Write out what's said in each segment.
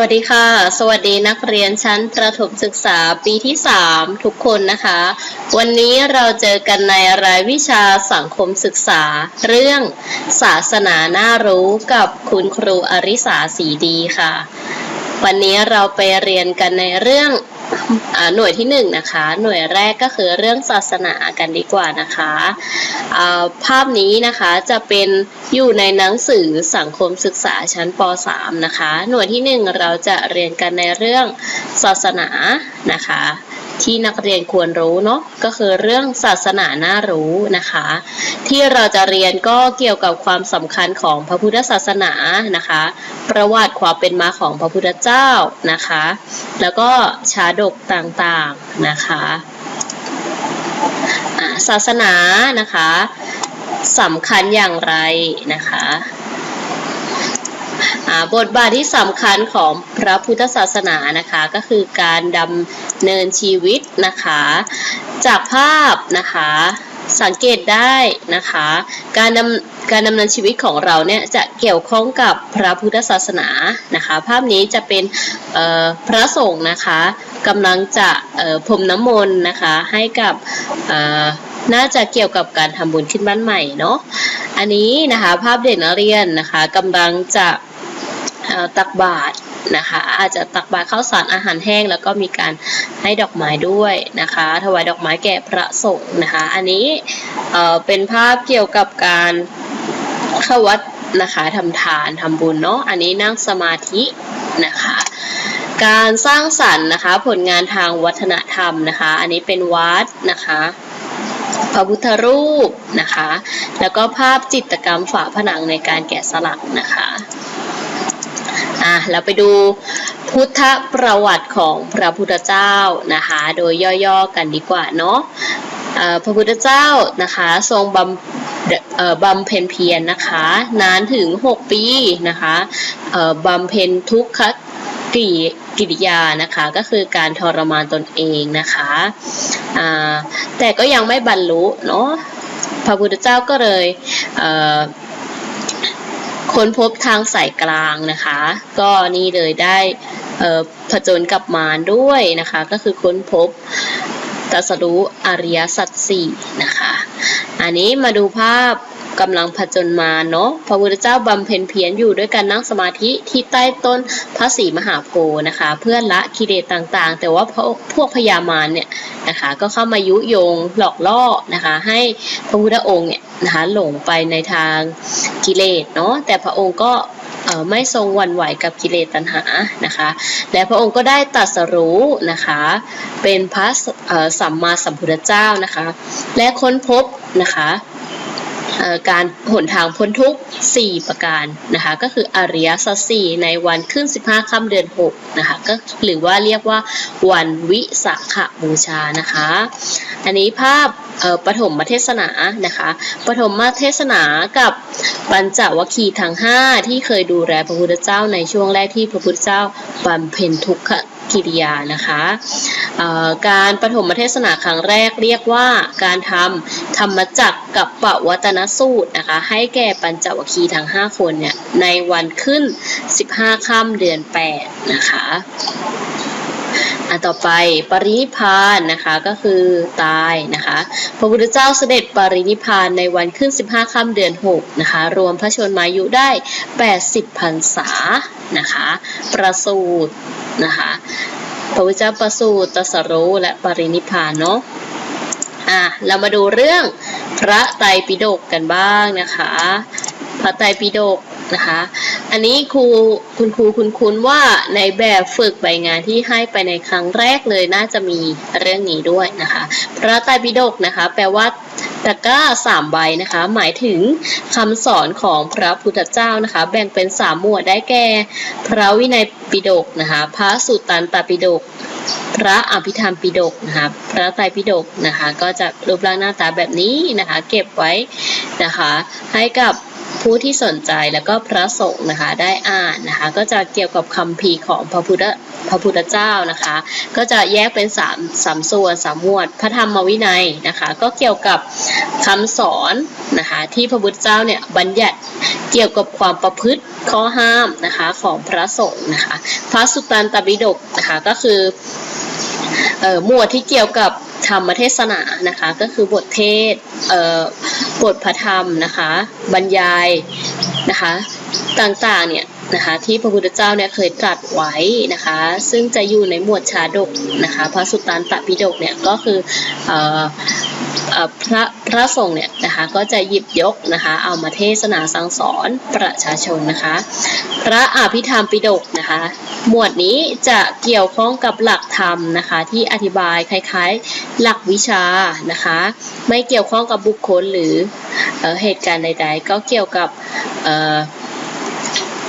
วัสดีค่ะ สวัสดีนักเรียนชั้นประถมศึกษาปีที่ 3 ทุกคนนะคะ วันนี้เราเจอกันในรายวิชาสังคมศึกษา เรื่องศาสนาน่ารู้กับคุณครูอริสาสีดีค่ะ วันนี้เราไปเรียนกันในเรื่อง หน่วยที่หนึ่งนะคะ หน่วยแรกก็คือเรื่องศาสนากันดีกว่านะคะภาพนี้นะคะจะเป็นอยู่ในหนังสือสังคมศึกษาชั้นป .3 นะคะ หน่วยที่หนึ่งเราจะเรียนกันในเรื่องศาสนานะคะ ที่นักเรียนควรรู้เนาะก็คือเรื่องศาสนาน่ารู้นะคะ ที่เราจะเรียนก็เกี่ยวกับความสำคัญของพระพุทธศาสนานะคะ ประวัติความเป็นมาของพระพุทธเจ้านะคะ แล้วก็ชาดกต่างๆนะคะศาสนานะคะสำคัญอย่างไรนะคะ บทบาทที่สำคัญของพระพุทธศาสนานะคะ ก็คือการดำเนินชีวิตนะคะ จากภาพนะคะสังเกตได้นะคะ การดำการดำเนินชีวิตของเราเนี่ยจะเกี่ยวข้องกับพระพุทธศาสนานะคะ ภาพนี้จะเป็นพระสงฆ์นะคะกำลังจะพรมน้ำมนต์นะคะให้กับน่าจะเกี่ยวกับการทำบุญขึ้นบ้านใหม่เนาะอันนี้นะคะภาพเด็กนักเรียนนะคะกำลังจะ ตักบาตรนะคะ อาจจะตักบาตรข้าวสารอาหารแห้ง แล้วก็มีการให้ดอกไม้ด้วยนะคะ ถวายดอกไม้แก่พระสงฆ์นะคะ อันนี้เป็นภาพเกี่ยวกับการเข้าวัดนะคะทำทานทำบุญเนาะอันนี้นั่งสมาธินะคะการสร้างสรรค์นะคะผลงานทางวัฒนธรรมนะคะ อันนี้เป็นวัดนะคะพระพุทธรูปนะคะ แล้วก็ภาพจิตรกรรมฝาผนังในการแกะสลักนะคะ อะเราไปดูพุทธประวัติของพระพุทธเจ้านะคะ โดยย่อๆกันดีกว่าเนาะพระพุทธเจ้านะคะทรงบำเอ่อบำเพ็ญเพียรนะคะนานถึง 6 ปีนะคะบำเพ็ญทุกขกิกิริยานะคะก็คือการทรมานตนเองนะคะแต่ก็ยังไม่บรรลุเนาะพระพุทธเจ้าก็เลยเค้นพบทางสายกลางนะคะ ก็นี่เลยได้ผจญกับมารด้วยนะคะ ก็คือค้นพบตัสรู้อริยสัจสี่นะคะ อันนี้มาดูภาพ กำลังผจญมาเนาะพระพุทธเจ้าบำเพ็ญเพียรอยู่ด้วยการนั่งสมาธิที่ใต้ต้นพระศรีมหาโพธิ์นะคะ เพื่อละกิเลสต่างๆ แต่ว่าพวกพวกพญามารเนี่ยนะคะก็เข้ามายุยงหลอกล่อนะคะ ให้พระพุทธองค์เนี่ยนะคะหลงไปในทางกิเลสเนาะแต่พระองค์ก็ไม่ทรงหวั่นไหวกับกิเลสตัณหานะคะ และพระองค์ก็ได้ตรัสรู้นะคะ เป็นพระสัมมาสัมพุทธเจ้านะคะ และค้นพบนะคะ การหนทางพ้นทุกข์ 4 ประการนะคะ ก็คืออริยสัจสี่ในวันขึ้น 15ค่ำเดือน 6 นะคะ ก็หรือว่าเรียกว่าวันวิสาขบูชานะคะ อันนี้ภาพปฐมเทศนานะคะปฐมเทศนากับปัญจวัคคีย์ทั้ง 5 ที่เคยดูแลพระพุทธเจ้าในช่วงแรกที่พระพุทธเจ้าบำเพ็ญทุกข กิริยานะคะการปฐมเทศนาครั้งแรกเรียกว่าการทำธรรมจักกับปวัตนสูตรนะคะให้แก่ปัญจวัคคีย์ทั้ง 5 คนเนี่ยในวันขึ้น 15 ค่ำเดือน 8 นะคะอันต่อไปปรินิพานนะคะก็คือตายนะคะพระพุทธเจ้าเสด็จปรินิพพานในวันขึ้น 15ค่ำเดือน6นะคะรวมพระชนมายุได้ 80พรรษานะคะประสูติ นะคะพระพุทธเจ้าประสูติตรัสรู้และปรินิพพานเนาะอะเรามาดูเรื่องพระไตรปิฎกกันบ้างนะคะ พระไตรปิฎกนะคะ อันนี้ครูคุณครูคุณคุณว่าในแบบฝึกใบงานที่ให้ไปในครั้งแรกเลยน่าจะมีเรื่องนี้ด้วยนะคะ พระไตรปิฎกนะคะ แปลว่า ตะกร้าสามใบนะคะ หมายถึงคำสอนของพระพุทธเจ้านะคะ แบ่งเป็นสามหมวดได้แก่ พระวินัยปิฎกนะคะ พระสุตตันตปิฎกพระอภิธรรมปิฎกนะคะพระไตรปิฎกนะคะ ก็จะรูปร่างหน้าตาแบบนี้นะคะ เก็บไว้นะคะ ให้กับ ผู้ที่สนใจแล้วก็พระสงฆ์นะคะได้อ่านนะคะก็จะเกี่ยวกับคำพีของพระพุทธพระพุทธเจ้านะคะ ก็จะแยกเป็นสามสามส่วนสามหมวด พระธรรมวินัยนะคะ ก็เกี่ยวกับคำสอนนะคะที่พระพุทธเจ้าเนี่ยบัญญัติเกี่ยวกับความประพฤติข้อห้ามนะคะของพระสงฆ์นะคะ พระสุตตันตปิฎกนะคะก็คือหมวดที่เกี่ยวกับ ธรรมเทศนานะคะ ก็คือบทเทศเอ่อบทพระธรรมนะคะ บรรยายนะคะต่างๆเนี่ยนะคะที่พระพุทธเจ้าเนี่ยเคยตรัสไว้นะคะ ซึ่งจะอยู่ในหมวดชาดกนะคะ พระสุตตันตปิฎกเนี่ยก็คือเอ่อเอ่อ พระพระสงฆ์เนี่ยนะคะก็จะหยิบยกนะคะเอามาเทศนาสั่งสอนประชาชนนะคะ พระอภิธรรมปิฎกนะคะ หมวดนี้จะเกี่ยวข้องกับหลักธรรมนะคะ ที่อธิบายคล้ายๆหลักวิชานะคะ ไม่เกี่ยวข้องกับบุคคลหรือเออเหตุการณ์ใดๆ ก็เกี่ยวกับ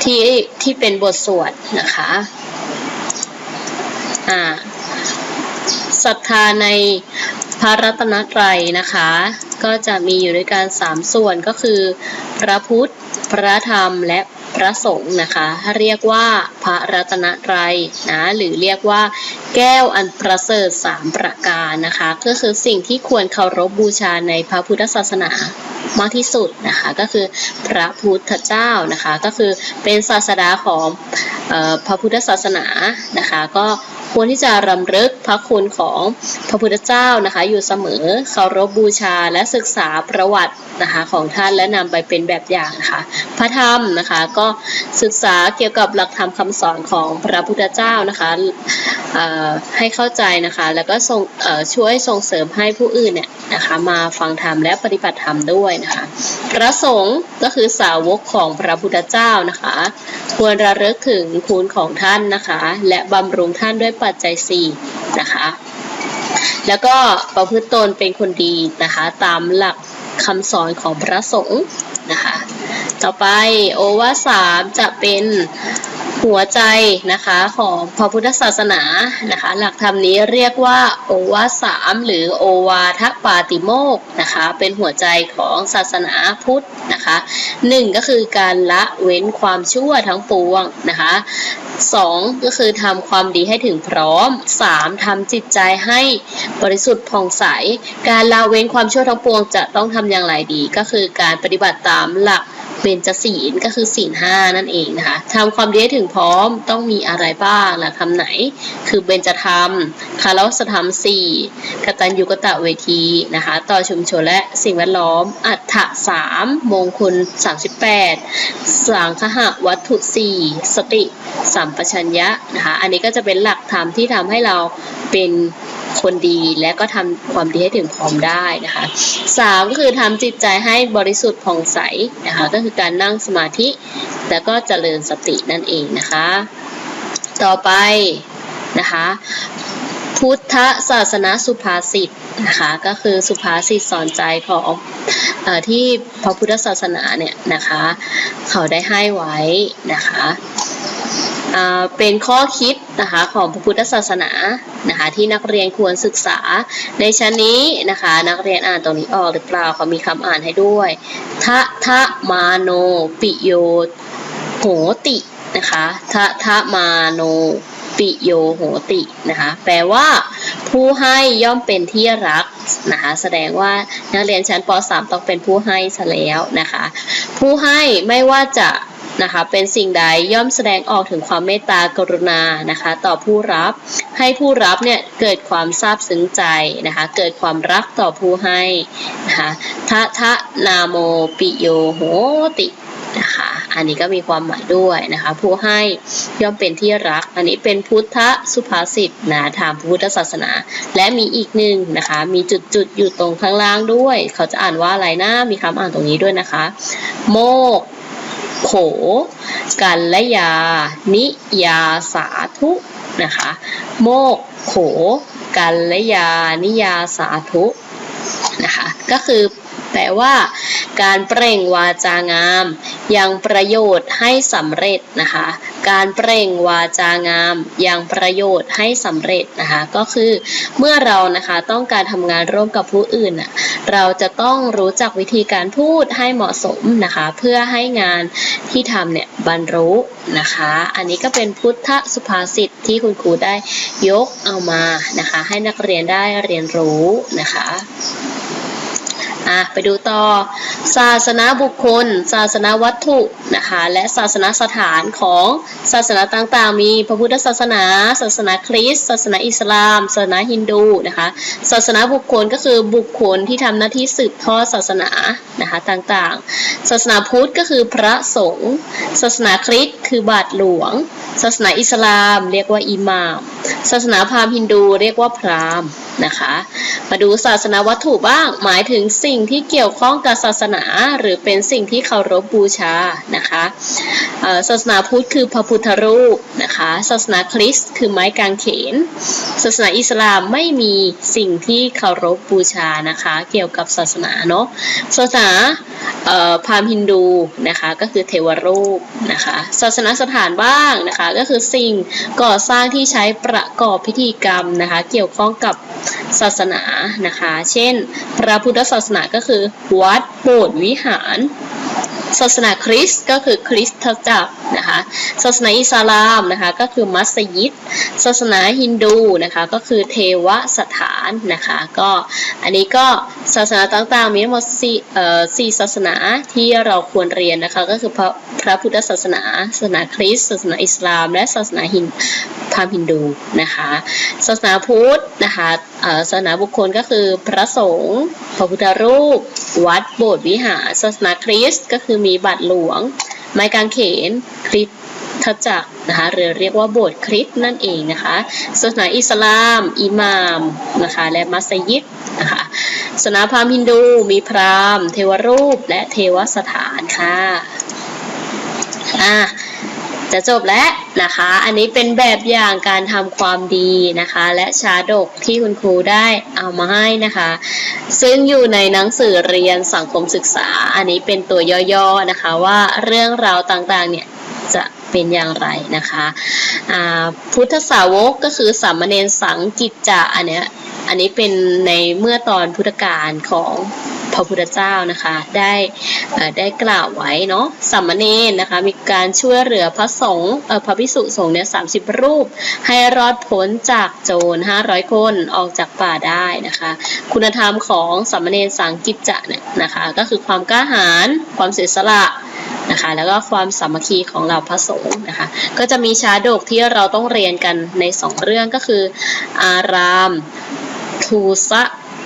ที่ที่เป็นบทสวดนะคะอ่าศรัทธาใน พระรัตนตรัยนะคะ ก็จะมีอยู่ด้วยกันสามส่วนก็คือ พระพุทธ พระธรรมและพระสงฆ์นะคะ เรียกว่าพระรัตนตรัยนะหรือเรียกว่า แก้วอันประเสริฐสามประการนะคะ ก็คือสิ่งที่ควรเคารพบูชาในพระพุทธศาสนามากที่สุดนะคะก็คือพระพุทธเจ้านะคะ ก็คือเป็นศาสดาของออพระพุทธศาสนานะคะ ก็ ควรที่จะรำลึกพระคุณของพระพุทธเจ้านะคะ อยู่เสมอเคารพบูชาและศึกษาประวัตินะคะของท่านและนำไปเป็นแบบอย่างนะคะพระธรรมนะคะก็ศึกษาเกี่ยวกับหลักธรรมคำสอนของพระพุทธเจ้านะคะให้เข้าใจนะคะ แล้วก็ส่งช่วยส่งเสริมให้ผู้อื่นเนี่ยนะคะมาฟังธรรมและปฏิบัติธรรมด้วยนะคะ พระสงฆ์ก็คือสาวกของพระพุทธเจ้านะคะ ควรระลึกถึงคุณของท่านนะคะ และบำรุงท่านด้วยปัจจัยสี่นะคะ แล้วก็ประพฤติตนเป็นคนดีนะคะ ตามหลักคำสอนของพระสงฆ์นะคะ ต่อไปโอวาสามจะเป็น หัวใจนะคะของพระพุทธศาสนานะคะ หลักธรรมนี้เรียกว่าโอวาสามหรือโอวาทปาติโมกนะคะ เป็นหัวใจของศาสนาพุทธนะคะหนึ่งก็คือการละเว้นความชั่วทั้งปวงนะคะสองก็คือทำความดีให้ถึงพร้อมสามทำจิตใจให้บริสุทธิ์ผ่องใส การละเว้นความชั่วทั้งปวงจะต้องทำอย่างไรดี ก็คือการปฏิบัติตามหลัก เบญจศีลก็คือศีลห้านั่นเองนะคะทำความดีให้ถึงพร้อมต้องมีอะไรบ้างหลักธรรมไหน คือเบญจธรรมคารวะธรรมสี่กตัญญูกตะเวทีนะคะ ต่อชุมชนและสิ่งแวดล้อม อัฏฐะสามมงคล38สังคหะวัตถุสี่สติสัมปชัญญะนะคะ อันนี้ก็จะเป็นหลักธรรมที่ทำให้เราเป็น คนดีและก็ทำความดีให้ถึงพร้อมได้นะคะสามก็คือทำจิตใจให้บริสุทธิ์ผ่องใสนะคะก็คือการนั่งสมาธิแล้วก็เจริญสตินั่นเองนะคะ ต่อไปนะคะพุทธศาสนาสุภาษิตนะคะก็คือสุภาษิตสอนใจของอที่พระพุทธศาสนาเนี่ยนะคะ เขาได้ให้ไว้นะคะ เป็นข้อคิดนะคะของพระพุทธศาสนานะคะที่นักเรียนควรศึกษาในชั้นนี้นะคะนักเรียนอ่านตรงนี้ออกหรือเปล่าเขามีคำอ่านให้ด้วยทะทะมาโนปิโยโหตินะคะทะทะมาโนปิโยโหตินะคะแปลว่าผู้ให้ย่อมเป็นที่รักนะคะแสดงว่านักเรียนชั้นป .3 ต้องเป็นผู้ให้ซะแล้วนะคะผู้ให้ไม่ว่าจะ นะคะเป็นสิ่งใดย่อมแสดงออกถึงความเมตตากรุณานะคะต่อผู้รับให้ผู้รับเนี่ยเกิดความซาบซึ้งใจนะคะเกิดความรักต่อผู้ให้นะคะทะทะนาโมปิโยโหตินะคะอันนี้ก็มีความหมายด้วยนะคะผู้ให้ย่อมเป็นที่รัก อันนี้เป็นพุทธสุภาษิตนะทางพุทธศาสนา และมีอีกหนึ่งนะคะมีจุดๆอยู่ตรงข้างล่างด้วย เขาจะอ่านว่าอะไรนะมีคำอ่านตรงนี้ด้วยนะคะ โมก โข กัลยา นิยาสาธุนะคะ โมกโข กัลยา นิยาสาธุนะคะ ก็คือ ลว่า การเปล่งวาจางาม ยังประโยชน์ให้สำเร็จนะคะ การเปล่งวาจางาม ยังประโยชน์ให้สำเร็จนะคะ ก็คือเมื่อเรานะคะต้องการทำงานร่วมกับผู้อื่นน่ะเราจะต้องรู้จักวิธีการพูดให้เหมาะสมนะคะ เพื่อให้งานที่ทำเนี่ยบรรลุนะคะ อันนี้ก็เป็นพุทธสุภาษิตที่คุณครูได้ยกเอามานะคะ ให้นักเรียนได้เรียนรู้นะคะ อะไปดูต่อ ศาสนาบุคคล ศาสนาวัตถุนะคะและศาสนาสถานของศาสนาต่างๆ มีพระพุทธศาสนา ศาสนาคริสต์ศาสนาอิสลาม ศาสนาฮินดูนะคะศาสนาบุคคลก็คือบุคคลที่ทำหน้าที่สืบทอดศาสนานะคะต่างๆ ศาสนาพุทธก็คือพระสงฆ์ศาสนาคริสต์คือบาทหลวง ศาสนาอิสลาม เรียกว่าอิหม่ามศาสนาพราหมณ์ฮินดู เรียกว่าพราหมณ์นะคะมาดูศาสนาวัตถุบ้างหมายถึงสิ่ง่งที่เกี่ยวข้องกับศาสนา หรือเป็นสิ่งที่เคารพบูชานะคะศาสนาพุทธคือพระพุทธรูปนะคะศาสนาคริสต์คือไม้กางเขนศาสนาอิสลามไม่มีสิ่งที่เคารพบูชานะคะเกี่ยวกับศาสนาเนาะศาสนาพราหมณ์ฮินดูนะคะก็คือเทวรูปนะคะศาสนาสถานบ้างนะคะก็คือสิ่งก่อสร้างที่ใช้ประกอบพิธีกรรมนะคะเกี่ยวข้องกับ ศาสนานะคะ เช่น พระพุทธศาสนาก็คือ วัดโบสถ์วิหาร ศาสนาคริสต์ก็คือคริสตจักรนะคะศาสนาอิสลามนะคะก็คือมัสยิดศาสนาฮินดูนะคะก็คือเทวสถานนะคะก็อันนี้ก็ศาสนาต่างๆมีทั้งหมดสี่เอ่อสี่ศาสนาที่เราควรเรียนนะคะก็คือพระพระพุทธศาสนาศาสนาคริสต์ศาสนาอิสลาม และศาสนาฮินพราหมณ์ฮินดูนะคะศาสนาพุทธนะคะศาสนาบุคคลก็คือพระสงฆ์ พระพุทธรูป วัดโบสถ์วิหารศาสนาคริสต์ก็คือมีบาทหลวง ไม้กางเขนคริสตจักรนะคะหรือเรียกว่าโบสถ์คริสต์นั่นเองนะคะศาสนาอิสลาม อิหม่ามนะคะและมัสยิดนะคะศาสนาพราหมณ์ฮินดูมีพราหมณ์ เทวรูปและเทวสถานค่ะอะ จะจบแล้วนะคะ อันนี้เป็นแบบอย่างการทำความดีนะคะ และชาดกที่คุณครูได้เอามาให้นะคะ ซึ่งอยู่ในหนังสือเรียนสังคมศึกษา อันนี้เป็นตัวย่อๆนะคะว่าเรื่องราวต่างๆเนี่ยจะเป็นอย่างไรนะคะพุทธสาวกก็คือสามเณรสังกิจจะอันเนี้ยอันนี้เป็นในเมื่อตอนพุทธกาลของ ระพุทธเจ้านะคะได้ได้กล่าวไว้เนาะสามเณรนะคะมีการช่วยเหลือพระสงฆ์พระภิกษุสงฆ์เนี่ยสารูป ให้รอดพ้นจากโจร 500 คนออกจากป่าได้นะคะ คุณธรรมของสามเณรสังกิจจะเนี่ยนะคะก็คือความกล้าหาญความเสียสละนะคะแล้วก็ความสามัคคีของเราพระสงฆ์นะคะก็จะมีชาดกที่เราต้องเรียนกันในสองเรื่องก็คือ อารามทูสะ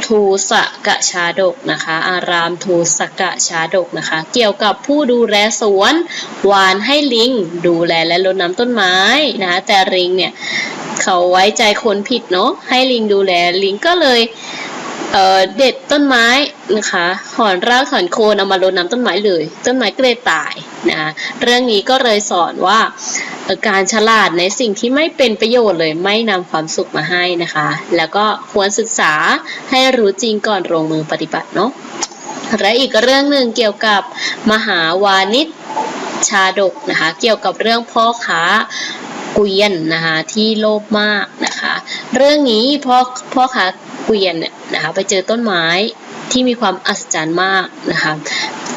ทูสะกะชาดกนะคะ อารามทูสกะชาดกนะคะ เกี่ยวกับผู้ดูแลสวนหวานให้ลิง ดูแลและรดน้ำต้นไม้นะคะแต่ลิงเนี่ยเขาไว้ใจคนผิดเนาะให้ลิงดูแลลิงก็เลย เอ่อเด็ดต้นไม้นะคะถอนรากถอนโคนเอามารดน้ำต้นไม้เลย ต้นไม้ก็เลยตายนะคะเรื่องนี้ก็เลยสอนว่าการฉลาดในสิ่งที่ไม่เป็นประโยชน์เลยไม่นำความสุขมาให้นะคะ แล้วก็ควรศึกษาให้รู้จริงก่อนลงมือปฏิบัติเนาะและอีกเรื่องหนึ่งเกี่ยวกับมหาวานิชชาดกนะคะ เกี่ยวกับเรื่องพ่อค้าเกวียนนะคะที่โลภมากนะคะ เรื่องนี้พ่อพ่อค้าเกวียนเนี่ย นะคะ ไปเจอต้นไม้ที่มีความอัศจรรย์มากนะคะ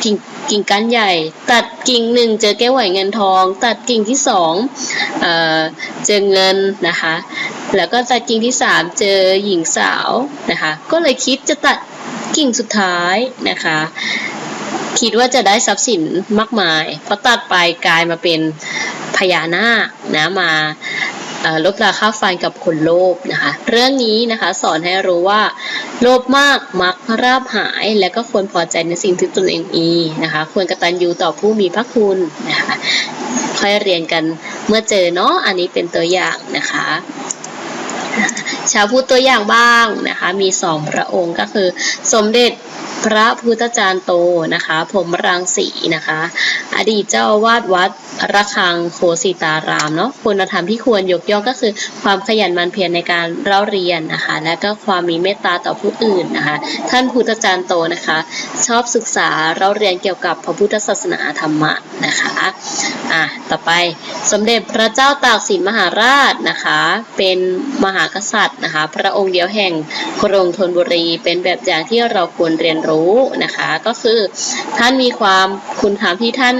กิ่งกิ่งก้านใหญ่ ตัดกิ่งหนึ่งเจอแก้วไหวเงินทอง ตัดกิ่งที่สองเอ่อเจอเงินนะคะ แล้วก็ตัดกิ่งที่สามเจอหญิงสาวนะคะ ก็เลยคิดจะตัดกิ่งสุดท้ายนะคะ คิดว่าจะได้ทรัพย์สินมากมายพอตัดไปกลายมาเป็นพญานาคนะมาลบราค่าฟันกับคนโลภนะคะ เรื่องนี้นะคะสอนให้รู้ว่า โลภมากมักราบหาย และก็ควรพอใจในสิ่งที่ตนเองมีนะคะ ควรกตัญญูต่อผู้มีพระคุณนะคะ ค่อยเรียนกันเมื่อเจอเนาะอันนี้เป็นตัวอย่างนะคะชาวพูดตัวอย่างบ้างนะคะ มีสองพระองค์ก็คือ สมเด็จ พระพุทธจารย์โตนะคะผมรังสีนะคะ อดีตเจ้าอาวาสวัดระฆังโคสิตารามเนาะคุณธรรมที่ควรยกย่องก็คือ ความขยันมันเพียรในการเล่าเรียนนะคะ และก็ความมีเมตตาต่อผู้อื่นนะคะ ท่านพุทธจารย์โตนะคะ ชอบศึกษาเล่าเรียนเกี่ยวกับพระพุทธศาสนาธรรมะนะคะ อะต่อไปสมเด็จพระเจ้าตากสินมหาราชนะคะ เป็นมหากษัตริย์นะคะ พระองค์เดียวแห่งกรุงธนบุรี เป็นแบบอย่างที่เราควรเรียนรู้นะคะ ก็คือท่านมีความคุณธรรมที่ท่าน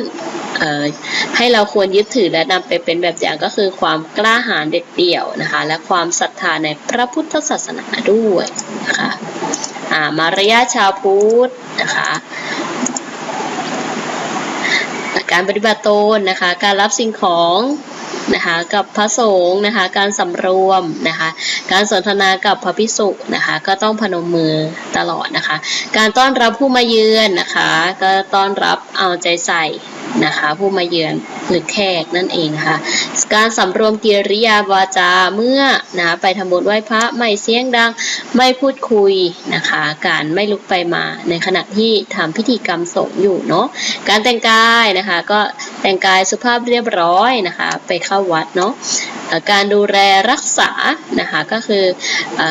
ให้เราควรยึดถือและนำไปเป็นแบบอย่างก็คือความกล้าหาญเด็ดเดี่ยวนะคะ และความศรัทธาในพระพุทธศาสนาด้วยนะคะอ่ามารยาชาวพุทธนะคะ การปฏิบัติตนนะคะ การรับสิ่งของนะคะกับพระสงฆ์นะคะ การสำรวมนะคะ การสนทนากับพระภิกษุนะคะ ก็ต้องพนมมือตลอดนะคะ การต้อนรับผู้มาเยือนนะคะ ก็ต้อนรับเอาใจใส่ นะคะ ผู้มาเยือนหรือแขกนั่นเองนะคะการสำรวมกิริยาวาจาเมื่อนะไปทำบุญไหว้พระไม่เสียงดังไม่พูดคุยนะคะ การไม่ลุกไปมาในขณะที่ทำพิธีกรรมสงฆ์อยู่เนาะการแต่งกายนะคะก็แต่งกายสุภาพเรียบร้อยนะคะ ไปเข้าวัดเนาะการดูแลรักษานะคะก็คืออ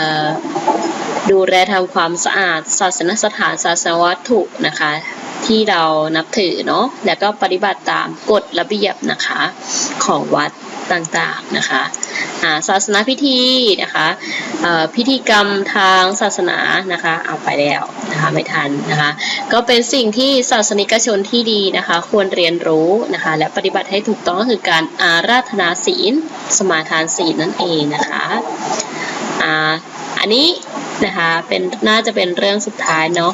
ดูแลทำความสะอาดศาสนสถานศาสนวัตถุนะคะ ที่เรานับถือเนาะแล้วก็ปฏิบัติตามกฎระเบียบนะคะของวัดต่างๆนะคะาศาสนาพิธีนะคะพิธีกรรมทางศาสนานะคะเอาไปแล้วนะคะไม่ทันนะคะก็เป็นสิ่งที่ศาสนิกชนที่ดีนะคะควรเรียนรู้นะคะและปฏิบัติให้ถูกต้องก็คือการอาราธนาศีล สมาทานศีลนั่นเองนะคะออันนี้ นะคะเป็นน่าจะเป็นเรื่องสุดท้ายเนาะ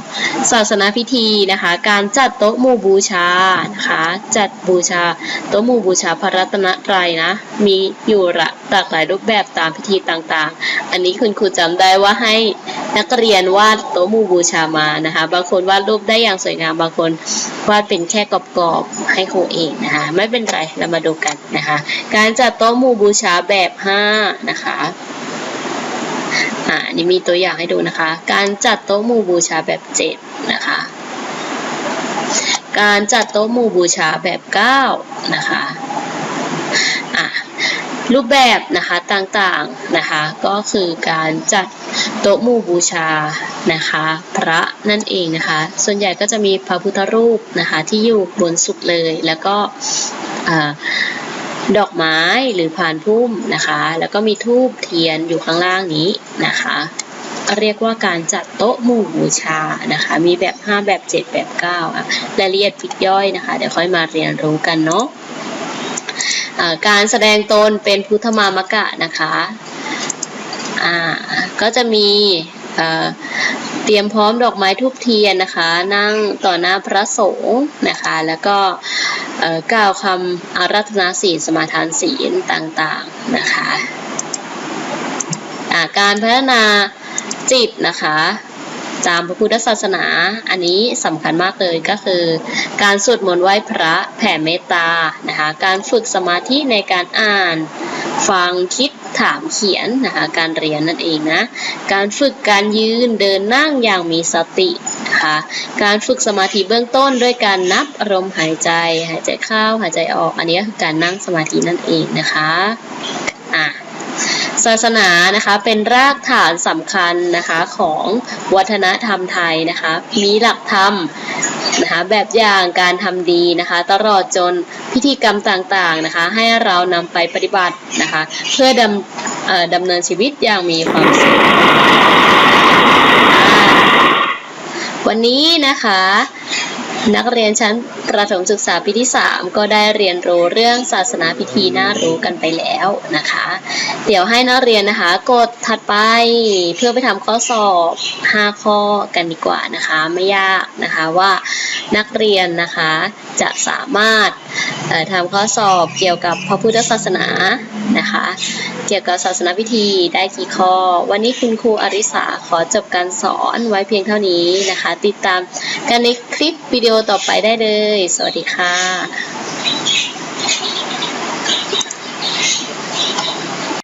ศาสนาพิธีนะคะ การจัดโต๊ะหมู่บูชานะคะจัดบูชาโต๊ะหมู่บูชาพระรัตนตรัยนะมีอยู่ละหลากหลายรูปแบบตามพิธีต่างๆ อันนี้คุณครูจำได้ว่าให้นักเรียนวาดโต๊ะหมู่บูชามานะคะบางคนวาดรูปได้อย่างสวยงามบางคนวาดเป็นแค่กรอบๆให้ครูเองนะคะไม่เป็นไรเรามาดูกันนะคะการจัดโต๊ะหมู่บูชาแบบ5นะคะ อ่านี่มีตัวอย่างให้ดูนะคะ การจัดโต๊ะหมู่บูชาแบบเจ็ดนะคะ การจัดโต๊ะหมู่บูชาแบบเก้านะคะอะรูปแบบนะคะต่างๆนะคะก็คือการจัดโต๊ะหมู่บูชานะคะพระนั่นเองนะคะ ส่วนใหญ่ก็จะมีพระพุทธรูปนะคะที่อยู่บนสุดเลยแล้วก็อ่า ดอกไม้หรือผ่านพุ่มนะคะ แล้วก็มีทูบเทียนอยู่ข้างล่างนี้นะคะ เรียกว่าการจัดโต๊ะหมู่บูชานะคะ มีแบบ 5 แบบ 7 แบบ 9อะรายละเอียดปลีกย่อยนะคะ เดี๋ยวค่อยมาเรียนรู้กันเนาะอ่าการแสดงตนเป็นพุทธมามกะนะคะอ่าก็จะมีเตรียมพร้อมดอกไม้ทูบเทียนนะคะ นั่งต่อหน้าพระสงฆ์นะคะ แล้วก็ กล่าวคำอารัธนาศีลสมาทานศีลต่างๆนะคะการพัฒนาจิตนะคะตามพระพุทธศาสนา อันนี้สำคัญมากเลยก็คือ การสวดมนต์ไหว้พระแผ่เมตตานะคะการฝึกสมาธิในการอ่าน ฟังคิดถามเขียนนะคะการเรียนนั่นเองนะ การฝึกการยืนเดินนั่งอย่างมีสติ นะคะ การฝึกสมาธิเบื้องต้นด้วยการนับอารมณ์หายใจ หายใจเข้าหายใจออก อันนี้ก็คือการนั่งสมาธินั่นเองนะคะอะศาสนานะคะเป็นรากฐานสำคัญนะคะของวัฒนธรรมไทยนะคะมีหลักธรรมนะคะแบบอย่างการทำดีนะคะ ตลอดจนพิธีกรรมต่างๆนะคะ ให้เรานำไปปฏิบัตินะคะ เพื่อดำเอ่อดำเนินชีวิตอย่างมีความสุข วันนี้นะคะ นักเรียนชั้นประถมศึกษาปีที่ 3 ก็ได้เรียนรู้เรื่องศาสนาพิธีน่ารู้กันไปแล้วนะคะ เดี๋ยวให้นักเรียนนะคะ กดถัดไปเพื่อไปทำข้อสอบ 5 ข้อกันดีกว่านะคะ ไม่ยากนะคะว่านักเรียนนะคะจะสามารถทำข้อสอบเกี่ยวกับพระพุทธศาสนานะคะ เกี่ยวกับศาสนาพิธีได้กี่ข้อ วันนี้คุณครูอริสาขอจบการสอนไว้เพียงเท่านี้นะคะ ติดตามกันในคลิปวิดีโอต่อไปได้เลย สวัสดีค่ะ